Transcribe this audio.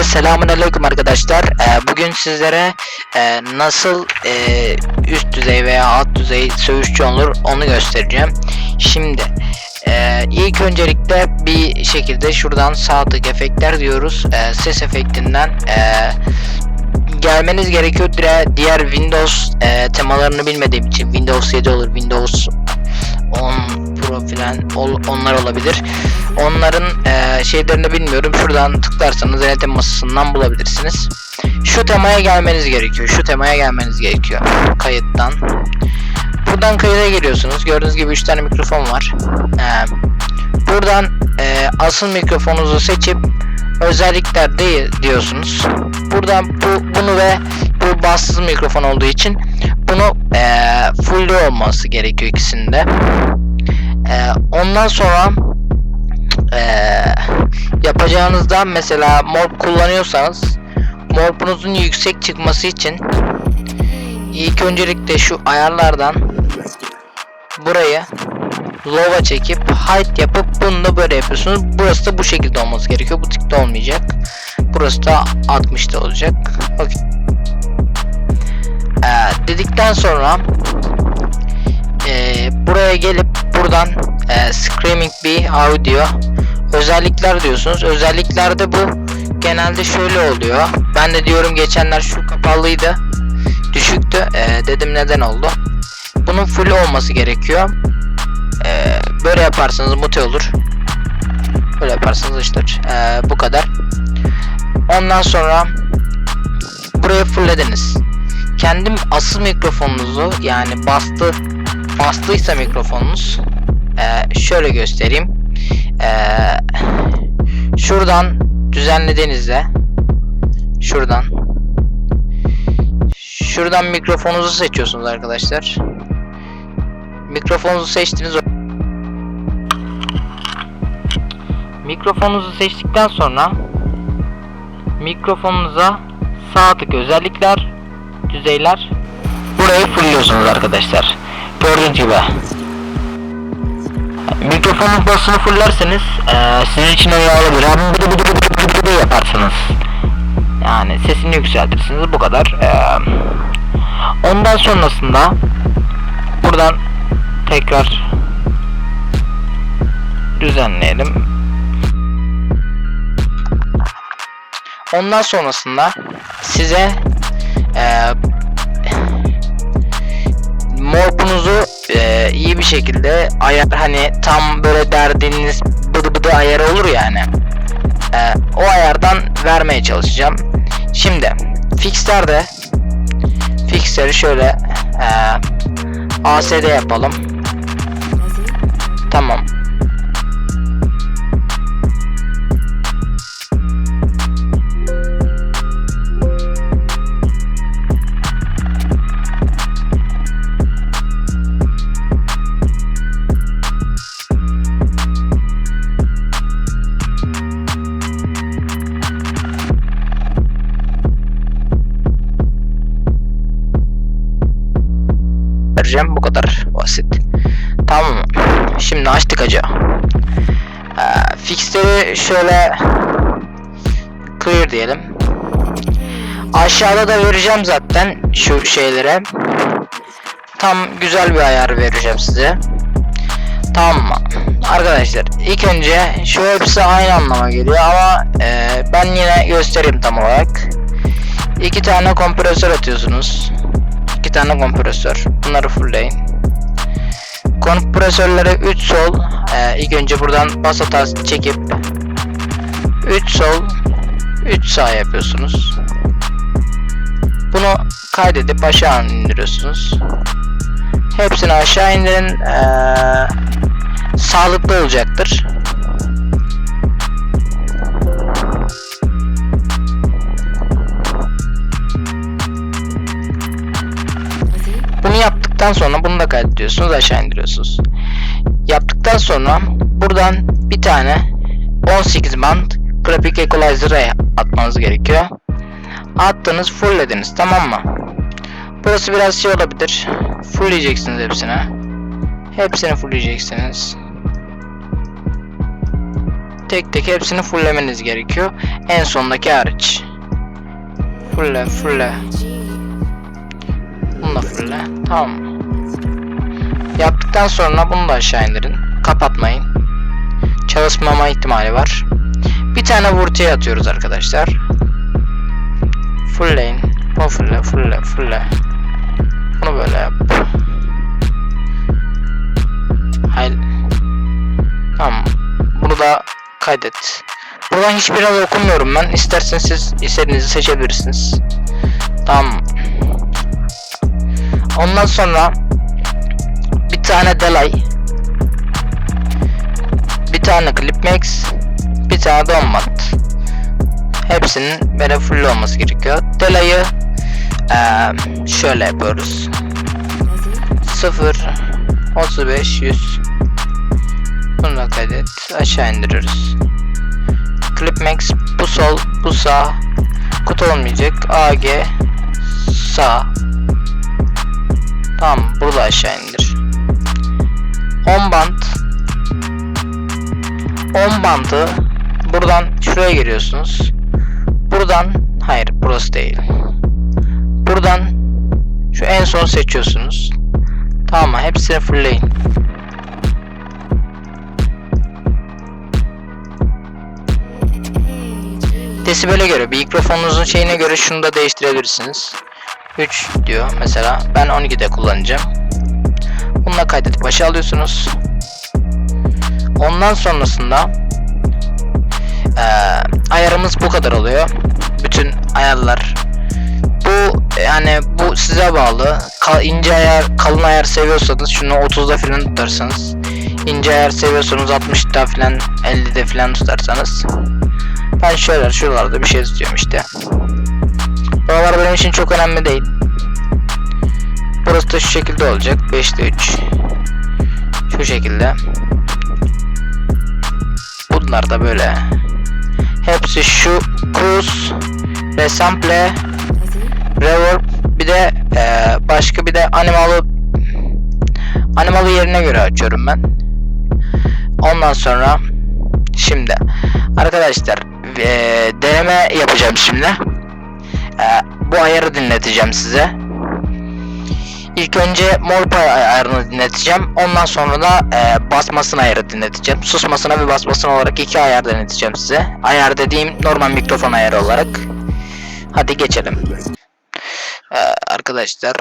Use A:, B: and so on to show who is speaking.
A: Hepinize selamun aleyküm arkadaşlar. Ee, bugün sizlere e, nasıl e, üst düzey veya alt düzey sövüşçü olur onu göstereceğim. Şimdi e, ilk öncelikle bir şekilde şuradan sağ tık efektler diyoruz. E, ses efektinden e, gelmeniz gerekiyor. Diğer Windows e, temalarını bilmediğim için Windows 7 olur, Windows 10 Pro filan onlar olabilir. Onların e, şeylerini bilmiyorum. Şuradan tıklarsanız yönetim masasından bulabilirsiniz. Şu temaya gelmeniz gerekiyor. Şu temaya gelmeniz gerekiyor. Kayıttan. Buradan kayıda geliyorsunuz. Gördüğünüz gibi 3 tane mikrofon var. E, buradan e, asıl mikrofonunuzu seçip özellikler değil diyorsunuz. Buradan bu bunu ve bu bassız mikrofon olduğu için bunu e, full olması gerekiyor ikisinde. E, ondan sonra e, yapacağınızda mesela morp kullanıyorsanız morpunuzun yüksek çıkması için ilk öncelikle şu ayarlardan burayı low'a çekip height yapıp bunu da böyle yapıyorsunuz. Burası da bu şekilde olması gerekiyor. Bu tikte olmayacak. Burası da 60'da olacak. Okey. Ee, dedikten sonra ee, buraya gelip buradan ee, Screaming bir audio özellikler diyorsunuz. Özelliklerde bu genelde şöyle oluyor. Ben de diyorum geçenler şu kapalıydı. Düşüktü. Ee, dedim neden oldu. Bunun full olması gerekiyor. Ee, böyle yaparsanız mute olur. Böyle yaparsanız işte ee, bu kadar. Ondan sonra buraya fulllediniz. Kendim asıl mikrofonunuzu yani bastı bastıysa mikrofonunuz ee, şöyle göstereyim. Ee, şuradan düzenlediğinizde şuradan şuradan mikrofonunuzu seçiyorsunuz arkadaşlar. Mikrofonunuzu seçtiniz. Mikrofonunuzu seçtikten sonra mikrofonunuza sağ tık özellikler düzeyler burayı fullliyorsunuz arkadaşlar. Gördüğünüz gibi mikrofonun basını fullerseniz eee sizin için öyle olabilir. Ama bıdı bıdı bıdı bıdı bıdı yaparsınız. Yani sesini yükseltirsiniz bu kadar. Eee, ondan sonrasında buradan tekrar düzenleyelim. Ondan sonrasında size eee iyi bir şekilde ayar hani tam böyle derdiğiniz bıdı bıdı ayarı olur yani. E, o ayardan vermeye çalışacağım. Şimdi fixlerde fixleri şöyle e, ASD yapalım. Tamam. Vereceğim. Bu kadar basit. Tamam? Şimdi açtık acı. Ee, fixleri şöyle clear diyelim. Aşağıda da vereceğim zaten şu şeylere. Tam güzel bir ayar vereceğim size. Tamam mı? Arkadaşlar ilk önce şu hepsi aynı anlama geliyor ama e, ben yine göstereyim tam olarak. İki tane kompresör atıyorsunuz. İki tane kompresör. Bunları fullleyin. Kompresörlere 3 sol. Ee, ilk önce buradan bas hatası çekip 3 sol 3 sağ yapıyorsunuz. Bunu kaydedip aşağı indiriyorsunuz. Hepsini aşağı indirin. Ee, sağlıklı olacaktır. Yaptıktan sonra bunu da kaydediyorsunuz aşağı indiriyorsunuz. Yaptıktan sonra buradan bir tane 18 band graphic equalizer'a atmanız gerekiyor. Attınız fulllediniz tamam mı? Burası biraz şey olabilir. Fullleyeceksiniz hepsine. Hepsini fullleyeceksiniz. tek tek hepsini fulllemeniz gerekiyor. En sondaki hariç. Fulle fulle. Bunu da fulle. Tamam mı? Yaptıktan sonra bunu da aşağı indirin. Kapatmayın. Çalışmama ihtimali var. Bir tane vurtiye atıyoruz arkadaşlar. Fullleyin. Bu fulle fulle fulle. Bunu böyle yap. Hayır. Tamam. Bunu da kaydet. Buradan hiçbir adı okumuyorum ben. İsterseniz siz istediğinizi seçebilirsiniz. Tamam. Ondan sonra tane delay. Bir tane clipmax bir tane de onmat hepsinin böyle full olması gerekiyor. Delay'ı eee, şöyle yapıyoruz. 0 35 100 bunu kaydet aşağı indiriyoruz. Clipmax bu sol bu sağ. Kutu olmayacak AG sağ. Tamam burada aşağı indir. 10 band 10 bandı buradan şuraya giriyorsunuz. Buradan hayır burası değil. Buradan şu en son seçiyorsunuz. Tamam mı? Hepsini fullleyin. Desibel'e göre mikrofonunuzun şeyine göre şunu da değiştirebilirsiniz. 3 diyor mesela. Ben 12'de kullanacağım. Bununla kaydedip başa alıyorsunuz. Ondan sonrasında eee, ayarımız bu kadar oluyor. Bütün ayarlar. Bu yani bu size bağlı. Ka- ince ayar, kalın ayar seviyorsanız şunu 30'da falan tutarsanız. ince ayar seviyorsanız 60'da falan 50'de falan tutarsanız. Ben şöyle şuralarda bir şey tutuyorum işte. Buralar benim için çok önemli değil. Burası da şu şekilde olacak. 5'te 3. Şu şekilde. Bunlar da böyle. Hepsi şu cruise, resample, reverb bir de eee, başka bir de animalı animalı yerine göre açıyorum ben. Ondan sonra şimdi arkadaşlar eee, deneme yapacağım şimdi. Eee, bu ayarı dinleteceğim size. İlk önce mol pay ayarını dinleteceğim. Ondan sonra da e, basmasını ayarı dinleteceğim. Susmasına ve basmasına olarak iki ayar dinleteceğim size. Ayar dediğim normal mikrofon ayarı olarak. Hadi geçelim. E, arkadaşlar.